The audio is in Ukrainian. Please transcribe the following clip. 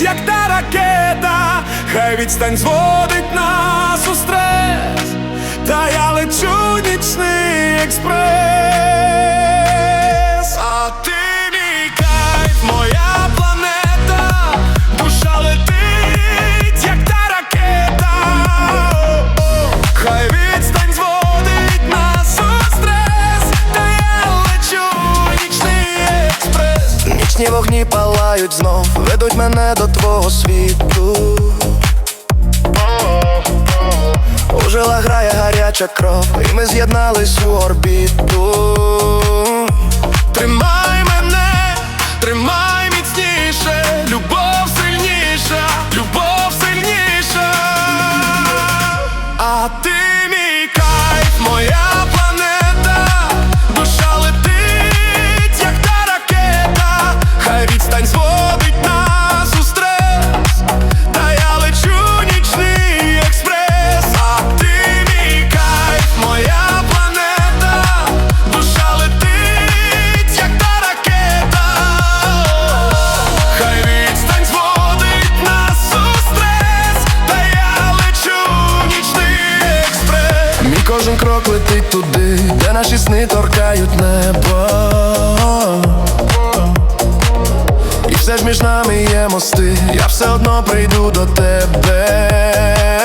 летить, як та ракета, хай відстань зводить нас у стрес, та я лечу нічний експрес. Експрес. Вогні палають знов, ведуть мене до твого світу. У жилах грає гаряча кров, і ми з'єднались у орбіту. Тримай крок летить туди, де наші сни торкають небо. І все ж між нами є мости, я все одно прийду до тебе.